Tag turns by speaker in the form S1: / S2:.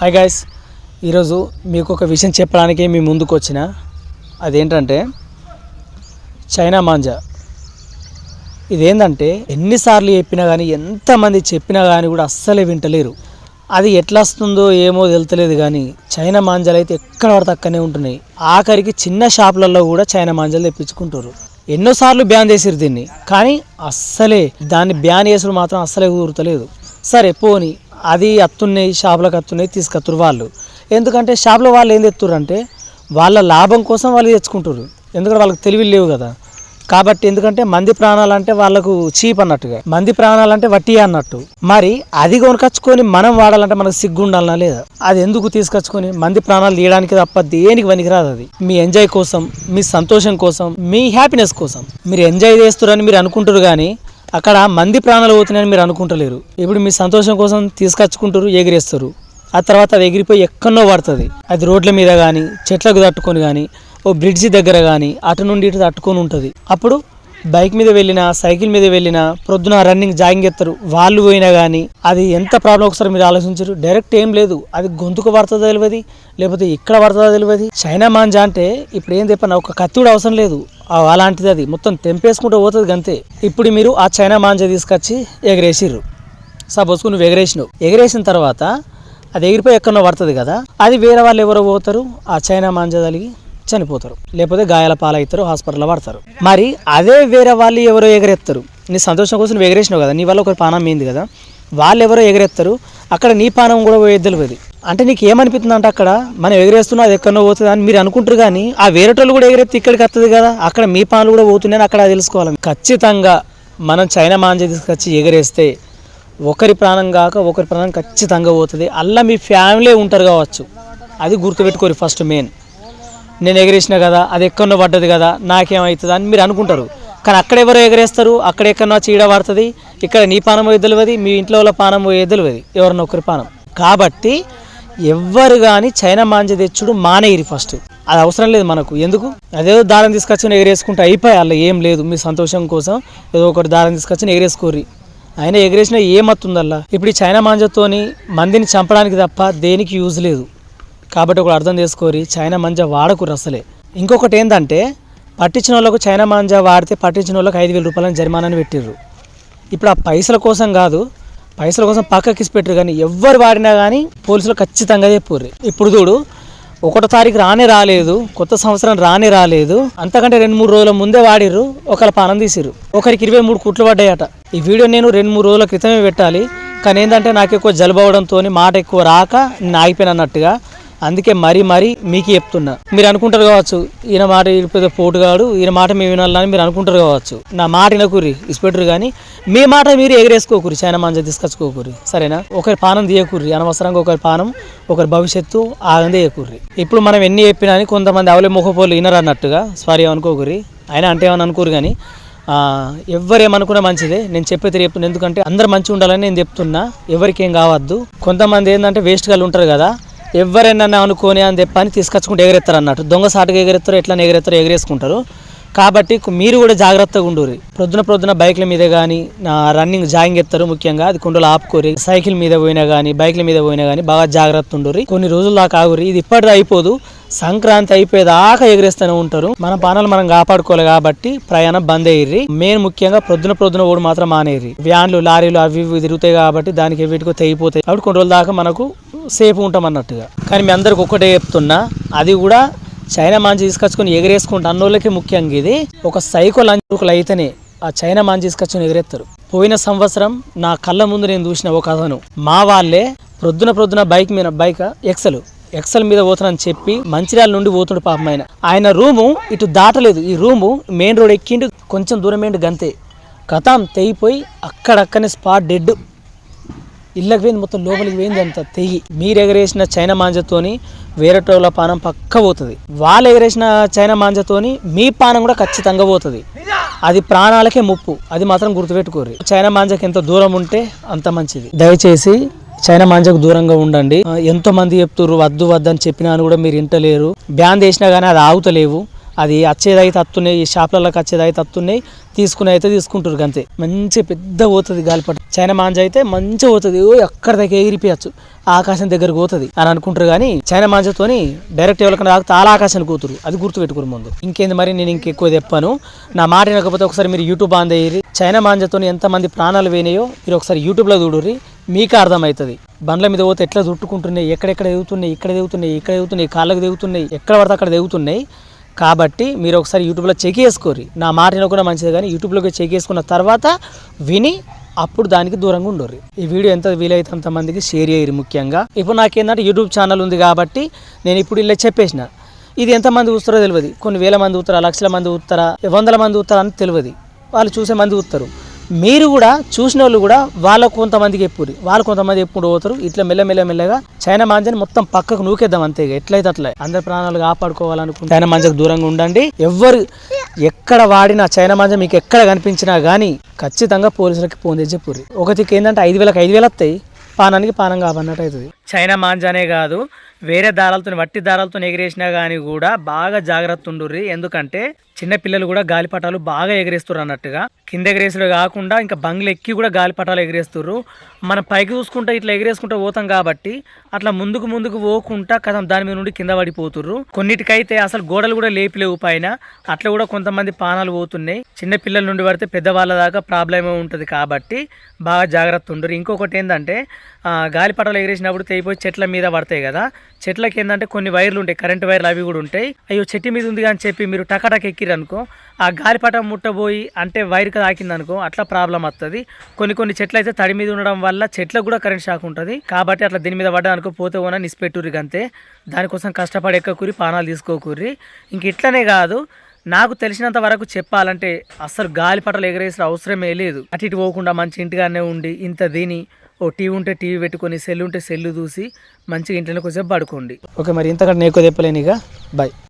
S1: Hi guys ఈరోజు మీకు ఒక విషయం చెప్పడానికి మీ ముందుకు వచ్చిన అదేంటంటే చైనా మాంజా. ఇదేంటంటే ఎన్నిసార్లు చెప్పినా కానీ ఎంతమంది చెప్పినా కానీ కూడా అస్సలే వింటలేరు. అది ఎట్లా వస్తుందో ఏమో తెలుతలేదు కానీ చైనా మాంజాలు అయితే ఎక్కడ పడితే అక్కడనే ఉంటున్నాయి. ఆఖరికి చిన్న షాపులలో కూడా చైనా మాంజాలు తెప్పించుకుంటారు. ఎన్నోసార్లు బ్యాన్ చేసిరు దీన్ని. కానీ అస్సలే దాన్ని బ్యాన్ చేసుడు మాత్రం అస్సలే కుదురుతలేదు సరే పోని అది అత్తున్నాయి షాపులకు అత్తున్నాయి తీసుకొత్తురు వాళ్ళు. ఎందుకంటే షాపులో వాళ్ళు ఏం తెత్తురు అంటే వాళ్ళ లాభం కోసం వాళ్ళు తెచ్చుకుంటారు ఎందుకంటే వాళ్ళకి తెలివి లేవు కదా. కాబట్టి ఎందుకంటే మంది ప్రాణాలు అంటే వాళ్ళకు చీప్ అన్నట్టుగా. మంది ప్రాణాలంటే వట్టి అన్నట్టు. మరి అది కొనుకొచ్చుకొని మనం వాడాలంటే మనకు సిగ్గు ఉండాలనా లేదా? అది ఎందుకు తీసుకొచ్చుకొని మంది ప్రాణాలు తీయడానికి తప్ప దేనికి పనికిరాదు అది? మీ ఎంజాయ్ కోసం మీ సంతోషం కోసం మీ హ్యాపీనెస్ కోసం. మీరు ఎంజాయ్ చేస్తారని మీరు అనుకుంటారు కానీ అక్కడ మంది ప్రాణాలు పోతున్నాయని మీరు అనుకుంటలేరు. ఇప్పుడు మీ సంతోషం కోసం తీసుకొచ్చుకుంటారు ఎగిరేస్తారు. ఆ తర్వాత అది ఎగిరిపోయి ఎక్కడో పడుతుంది అది రోడ్ల మీద కానీ చెట్లకు తట్టుకొని కానీ ఓ బ్రిడ్జి దగ్గర కానీ అటు నుండి ఇటు తట్టుకొని ఉంటుంది. అప్పుడు బైక్ మీద వెళ్ళినా సైకిల్ మీద వెళ్ళినా ప్రొద్దున రన్నింగ్ జాగింగ్ ఎత్తారు వాళ్ళు పోయినా కానీ అది ఎంత ప్రాబ్లం ఒకసారి మీరు ఆలోచించరు. డైరెక్ట్ ఏం లేదు. అది గొంతుకు పడుతుందో తెలియదు లేకపోతే ఇక్కడ పడుతుందో తెలియదు చైనా మాంజా అంటే ఇప్పుడు ఏం చెప్పాను ఒక కత్తి కూడా అవసరం లేదు. అలాంటిది అది. మొత్తం తెంపేసుకుంటూ పోతుంది అంతే ఇప్పుడు మీరు ఆ చైనా మాంజా తీసుకొచ్చి ఎగరేసిర్రు. సపోజ్ నువ్వు ఎగరేసినావు. ఎగరేసిన తర్వాత అది ఎగిరిపోయి ఎక్కడో పడుతుంది కదా. అది వేరే వాళ్ళు ఎవరో పోతారు. ఆ చైనా మాంజా తలిగి చనిపోతారు. లేకపోతే గాయాల పాలవుతారు హాస్పిటల్లో పడతారు మరి అదే వేరే వాళ్ళు ఎవరో ఎగరెత్తారు. నీ సంతోషం కోసం నువ్వు ఎగరేసినావు కదా నీ వల్ల ఒక పానం ఏంది కదా. వాళ్ళు ఎవరో ఎగరెత్తారు అక్కడ నీ పానం కూడా పోయేది. తెలియదు అంటే నీకు ఏమనిపిస్తుంది అంటే అక్కడ మనం ఎగరేస్తున్నా అది ఎక్కడో పోతుంది అని మీరు అనుకుంటారు కానీ ఆ వేరేటోళ్ళు కూడా ఎగరెత్తి ఇక్కడికి వస్తుంది కదా అక్కడ మీ పాలు కూడా పోతున్నాయని అక్కడ తెలుసుకోవాలి. ఖచ్చితంగా మనం చైనా మాంజ తీసుకొచ్చి ఎగరేస్తే ఒకరి ప్రాణం కాక ఒకరి ప్రాణం ఖచ్చితంగా పోతుంది. అలా మీ ఫ్యామిలీ ఉంటారు కావచ్చు. అది గుర్తుపెట్టుకోరు ఫస్ట్ మెయిన్. నేను ఎగరేసిన కదా అది ఎక్కడో పడ్డది కదా నాకేమవుతుంది అని మీరు అనుకుంటారు. కానీ అక్కడ ఎవరు ఎగరేస్తారు? అక్కడ ఎక్కడో చీడ పడుతుంది ఇక్కడ నీ పానం పోయేది తెలియదు మీ ఇంట్లో వాళ్ళ పానం పోయేది తెలియదు ఎవరినో ఒకరి పానం. కాబట్టి ఎవ్వరు కానీ చైనా మాంజ తెచ్చుడు మానేయిరి ఫస్ట్. అది అవసరం లేదు మనకు. ఎందుకు? అదేదో దారం తీసుకొచ్చిన ఎగరేసుకుంటే అయిపోయి? అలా ఏం లేదు మీ సంతోషం కోసం ఏదో ఒకటి దారం తీసుకొచ్చిన ఎగరేసుకోర్రి. ఆయన ఎగరేసిన ఏమత్తుందల్లా? ఇప్పుడు ఈ చైనా మాంజతోని మందిని చంపడానికి తప్ప దేనికి యూజ్ లేదు. కాబట్టి ఒకటి అర్థం చేసుకోరి చైనా మంజా వాడకూరు అసలే. ఇంకొకటి ఏంటంటే పట్టించిన వాళ్ళకు చైనా మాంజా వాడితే పట్టించిన వాళ్ళకి ఐదు వేల రూపాయలని జరిమానాని పెట్టిర్రు. ఇప్పుడు ఆ పైసల కోసం కాదు పైసల కోసం పక్కకి పెట్టరు కానీ ఎవ్వరు వాడినా కానీ పోలీసులు ఖచ్చితంగా చెప్పుర్రు. ఇప్పుడు చూడు ఒకటో తారీఖు రానే రాలేదు కొత్త సంవత్సరం రానే రాలేదు అంతకంటే రెండు మూడు రోజుల ముందే వాడిర్రు ఒకళ్ళ పానం తీసిర్రు. ఒకరికి ఇరవై మూడు కుట్లు పడ్డాయట. ఈ వీడియో నేను రెండు మూడు రోజుల క్రితమే పెట్టాలి కానీ ఏంటంటే నాకు ఎక్కువ జలుబవడంతో మాట ఎక్కువ రాక నేను ఆగిపోయినట్టుగా అందుకే మరీ మరీ మీకు చెప్తున్నా. మీరు అనుకుంటారు కావచ్చు ఈయన మాట ఇడిపోతే పోటుగాడు ఈయన మాట మేము వినాలని మీరు అనుకుంటారు కావచ్చు. నా మాట వినకూరి ఇసిపెట్టరు కానీ మీ మాట మీరు ఎగరేసుకోకూరి చైనా మంచి తీసుకొచ్చుకోకూరి సరేనా? ఒకరి పానం తీయకూరి అనవసరంగా ఒకరి పానం ఒకరి భవిష్యత్తు ఆగందే చేయకూర్రి ఇప్పుడు మనం ఎన్ని చెప్పినా అని కొంతమంది అవలే ముఖపోలు వినరు అన్నట్టుగా సారీ అనుకోకూరి అయినా అంటే ఏమని అనుకోరు కానీ ఎవరేమనుకున్నా మంచిదే. నేను చెప్పేది చెప్తున్నా ఎందుకంటే అందరు మంచిగా ఉండాలని నేను చెప్తున్నా. ఎవరికేం కావద్దు. కొంతమంది ఏంటంటే వేస్ట్ గాళ్ళు ఉంటారు కదా ఎవరైనా అనుకోని అని చెప్పని తీసుకొచ్చుకుంటే ఎగరెత్తారు అన్నట్టు. దొంగ సాటుగా ఎగరెత్తారు ఎట్లా ఎగరెత్తారు ఎగరేసుకుంటారు. కాబట్టి మీరు కూడా జాగ్రత్తగా ఉండరు ప్రొద్దున ప్రొద్దున బైక్ల మీద కానీ రన్నింగ్ జాగింగ్ ఎత్తారు ముఖ్యంగా. అది కుండలు ఆపుకోరి సైకిల్ మీద పోయినా కానీ బైక్ల మీద పోయినా కానీ బాగా జాగ్రత్త ఉండరు కొన్ని రోజులు దాకా ఆగురి ఇది ఇప్పటిది అయిపోదు. సంక్రాంతి అయిపోయేదాకా ఎగరేస్తూనే ఉంటారు. మన పానాలు మనం కాపాడుకోవాలి కాబట్టి ప్రయాణం బంద్ అయ్యి మెయిన్ ముఖ్యంగా ప్రొద్దున ప్రొద్దున ఓడి మాత్రం మానేయ్యి వ్యాన్లు లారీలు అవి ఇవి తిరుగుతాయి కాబట్టి దానికి వీటికో తెగిపోతాయి. కాబట్టి కొన్ని రోజుల దాకా మనకు సేఫ్ ఉంటాం అన్నట్టుగా. కానీ మీ అందరికి ఒక్కటే చెప్తున్నా అది కూడా చైనా మాంచి తీసుకొచ్చుకొని ఎగరేసుకుంటే అన్నోళ్ళకి ముఖ్యంగా ఇది ఒక సైకో లంచుకులు అయితేనే ఆ చైనా మాంచి తీసుకొచ్చుకొని ఎగరేస్తారు పోయిన సంవత్సరం నా కళ్ళ ముందు నేను చూసిన ఒక అతను మా వాళ్ళే ప్రొద్దున ప్రొద్దున బైక్ మీద బైక్ ఎక్సెల్ ఎక్సల్ మీద పోతానని చెప్పి మంచిర్యాల నుండి పోతుండు పాపం ఆయన. ఆయన రూము ఇటు దాటలేదు. ఈ రూము మెయిన్ రోడ్ ఎక్కిండు కొంచెం దూరం ఏంటి గంతే. కథం తెగిపోయి అక్కడక్కనే స్పాట్ డెడ్. ఇళ్ళకి పోయింది మొత్తం లోపలికి పోయింది అంత తెగి. మీరు ఎగరేసిన చైనా మాంజతోని వేరేటోళ్ళ పానం పక్క పోతుంది. వాళ్ళు ఎగరేసిన చైనా మాంజతోని మీ పానం కూడా ఖచ్చితంగా పోతుంది. అది ప్రాణాలకే ముప్పు. అది మాత్రం గుర్తుపెట్టుకోరు చైనా మాంజకి ఎంత దూరం ఉంటే అంత మంచిది. దయచేసి చైనా మాంజకు దూరంగా ఉండండి. ఎంతో మంది చెప్తుర్రు వద్దు వద్దు అని చెప్పినా అని కూడా మీరు ఇంటలేరు బ్యాన్ చేసినా కానీ అది ఆగుతలేవు. అది వచ్చేదైతే అత్తున్నాయి ఈ షాప్లలోకి వచ్చేదైతే అత్తున్నాయి తీసుకుని అయితే తీసుకుంటారు అంతే మంచి పెద్ద పోతుంది గాలిపట. చైనా మాంజ అయితే మంచిగా పోతుంది. ఓ ఎక్కడ దగ్గర ఎగిరిపోయచ్చు. ఆకాశం దగ్గరకు పోతుంది అని అనుకుంటారు కానీ చైనా మాంజతోని డైరెక్ట్ ఎవరికైనా తాగితే చాలా ఆకాశాన్ని కూతురు అది గుర్తుపెట్టుకుని ముందు. ఇంకేంది మరి నేను ఇంకెక్కువ చెప్పాను. నా మాట వినకపోతే ఒకసారి మీరు యూట్యూబ్ ఆన్ చేయరి చైనా మాంజతోని ఎంతమంది ప్రాణాలు పోయినాయో మీరు ఒకసారి యూట్యూబ్లో చూడుర్రి. మీకు అర్థమవుతుంది. బండ్ల మీద పోతే ఎట్లా చుట్టుకుంటున్నాయి ఎక్కడెక్కడ ఎదుగుతున్నాయి ఇక్కడ ఎదుగుతున్నాయి ఇక్కడ ఎదుగుతున్నాయి కాళ్ళకు దిగుతున్నాయి ఎక్కడ పడితే అక్కడ దిగుతున్నాయి కాబట్టి మీరు ఒకసారి యూట్యూబ్లో చెక్ చేసుకోరి నా మాట వినకుండా మంచిది కానీ యూట్యూబ్లోకి చెక్ చేసుకున్న తర్వాత విని అప్పుడు దానికి దూరంగా ఉండరు ఈ వీడియో ఎంత వీలైతే అంత మందికి షేర్ చేయరు ముఖ్యంగా. ఇప్పుడు నాకేంటంటే యూట్యూబ్ ఛానల్ ఉంది కాబట్టి నేను ఇప్పుడు ఇలా చెప్పేసిన. ఇది ఎంతమంది చూస్తారో తెలియదు. కొన్ని వేల మంది ఉత్తరా లక్షల మంది ఉత్తరా వందల మంది ఉత్తరా అని తెలియదు. వాళ్ళు చూసే మంది ఉత్తరు మీరు కూడా చూసిన వాళ్ళు కూడా వాళ్ళ కొంతమందికి ఎప్పుడు వాళ్ళు కొంతమంది ఎప్పుడు పోతారు. ఇట్లా మెల్ల మెల్ల మెల్లగా చైనా మాంజని మొత్తం పక్కకు నూకేద్దాం అంతే ఎట్లయితే అట్లా. అందరి ప్రాణాలు కాపాడుకోవాలనుకుంటే చైనా మాంజకు దూరంగా ఉండండి. ఎవ్వరు ఎక్కడ వాడినా చైనా మాంజ మీకు ఎక్కడ కనిపించినా కానీ ఖచ్చితంగా పోలీసులకి ఫోన్ చేసి చెప్పుర్రి. ఒకటికి ఏంటంటే ఐదు వేలకు ఐదు వేలు వస్తాయి. పానానికి పానం కావన్నట్టు అవుతుంది చైనా మాంజానే కాదు వేరే దారాలతో వట్టి దారాలతో ఎగిరేసినా కానీ కూడా బాగా జాగ్రత్త ఉండుర్రి. ఎందుకంటే చిన్నపిల్లలు కూడా గాలిపటాలు బాగా ఎగరేస్తారు అన్నట్టుగా. కింద ఎగిరేసుడు కాకుండా ఇంకా బంగ్లు ఎక్కి కూడా గాలిపటాలు ఎగరేస్తారు మనం పైకి చూసుకుంటే ఇట్లా ఎగరేసుకుంటూ పోతాం కాబట్టి అట్లా ముందుకు ముందుకు పోకుండా కథం దాని మీద నుండి కింద పడిపోతుర్రు. కొన్నిటికైతే అసలు గోడలు కూడా లేపిలేవు పైన. అట్లా కూడా కొంతమంది పానాలు పోతున్నాయి. చిన్నపిల్లల నుండి పడితే పెద్దవాళ్ళ దాకా ప్రాబ్లమే ఉంటుంది కాబట్టి బాగా జాగ్రత్త ఉండరు ఇంకొకటి ఏంటంటే గాలిపటాలు ఎగిరేసినప్పుడు తెగిపోయి చెట్ల మీద పడతాయి కదా. చెట్లకి ఏంటంటే కొన్ని వైర్లు ఉంటాయి. కరెంట్ వైర్లు అవి కూడా ఉంటాయి. అయ్యో చెట్టు మీద ఉంది అని చెప్పి మీరు టకటక్ ఎక్కి అనుకో ఆ గాలిపటం ముట్టబోయి అంటే వైర్ తాకింది అనుకో అట్లా ప్రాబ్లం వస్తుంది కొన్ని కొన్ని చెట్లు అయితే తడి మీద ఉండడం వల్ల చెట్లకు కూడా కరెంట్ షాక్ ఉంటుంది. కాబట్టి అట్లా దీని మీద పడ్డా అనుకో పోతే పోనా నిసిపెట్టుర్రి అంతే దానికోసం కష్టపడి ఎక్కకూరి పానాలు తీసుకోకూరి ఇంక ఇట్లనే కాదు నాకు తెలిసినంత వరకు చెప్పాలంటే అసలు గాలిపటలు ఎగరేసిన అవసరమే లేదు. అటు ఇటు పోకుండా మంచి ఇంటిగానే ఉండి ఇంత దీని ఓ టీవీ ఉంటే టీవీ పెట్టుకొని సెల్ ఉంటే సెల్ చూసి మంచిగా ఇంట్లో కొంచెం పడుకోండి. ఓకే మరి ఇంతకంటే నేను ఎక్కువ చెప్పలేను ఇక. బాయ్